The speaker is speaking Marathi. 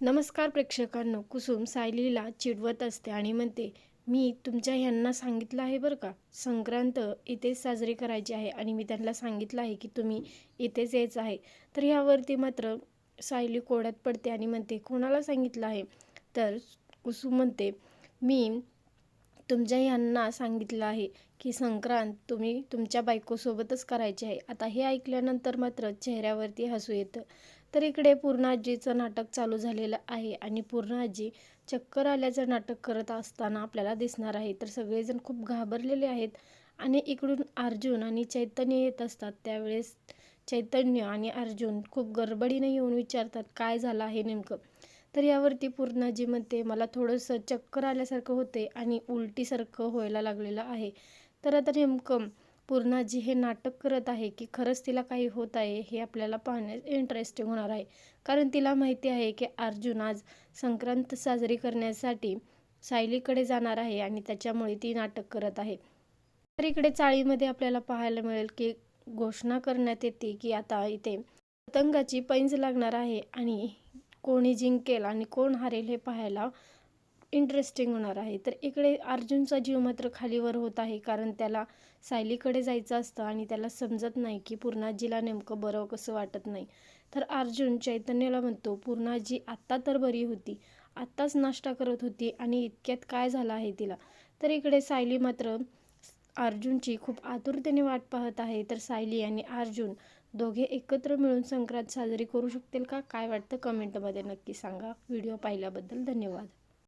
नमस्कार प्रेक्षकांनो कुसुम सायलीला चिडवत असते आणि म्हणते मी तुमच्या ह्यांना सांगितलं आहे बरं का संक्रांत इथेच साजरी करायची आहे आणि मी त्यांना सांगितलं आहे की तुम्ही इथेच यायचं आहे. तर ह्यावरती मात्र सायली कोड्यात पडते आणि म्हणते कोणाला सांगितलं आहे? तर कुसुम म्हणते मी तुमच्या ह्यांना सांगितलं आहे की संक्रांत तुम्ही तुमच्या बायकोसोबतच करायची आहे. आता हे ऐकल्यानंतर मात्र चेहऱ्यावरती हसू येतं. तर इकडे पूर्णाजीचं नाटक चालू झालेलं आहे आणि पूर्णाजी चक्कर आल्याचं नाटक करत असताना आपल्याला दिसणार आहे. तर सगळेजण खूप घाबरलेले आहेत आणि इकडून अर्जुन आणि चैतन्य येत असतात. त्यावेळेस चैतन्य आणि अर्जुन खूप गडबडीने येऊन विचारतात काय झालं आहे नेमकं? तर यावरती पूर्णाजी म्हणते मला थोडंसं चक्कर आल्यासारखं होते आणि उलटीसारखं व्हायला लागलेलं आहे. तर आता नेमकं पूर्णाजी हे नाटक करत आहे की खरंच तिला काही होत आहे हे आपल्याला पाहण्यास इंटरेस्टिंग होणार आहे. कारण तिला माहिती आहे की अर्जुन आज संक्रांत साजरी करण्यासाठी सायलीकडे जाणार आहे आणि त्याच्यामुळे ती नाटक करत आहे. तर इकडे चाळीमध्ये आपल्याला पाहायला मिळेल की घोषणा करण्यात येते की आता इथे पतंगाची पैंज लागणार आहे आणि कोणी जिंकेल आणि कोण हारेल हे पाहायला इंटरेस्टिंग होणार आहे. तर इकडे अर्जुनचा जीव मात्र खालीवर होत आहे कारण त्याला सायलीकडे जायचं असतं आणि त्याला समजत नाही की पूर्णाजीला नेमकं बरं कसं वाटत नाही. तर अर्जुन चैतन्याला म्हणतो पूर्णाजी आत्ता तर बरी होती. आत्ताच नाश्ता करत होती आणि इतक्यात काय झालं आहे तिला? तर इकडे सायली मात्र अर्जुनची खूप आतुरतेने वाट पाहत आहे. तर सायली आणि अर्जुन दोघे एकत्र मिळून संक्रांत साजरी करू शकतील का? काय वाटतं? कमेंटमध्ये नक्की सांगा. व्हिडिओ पाहिल्याबद्दल धन्यवाद.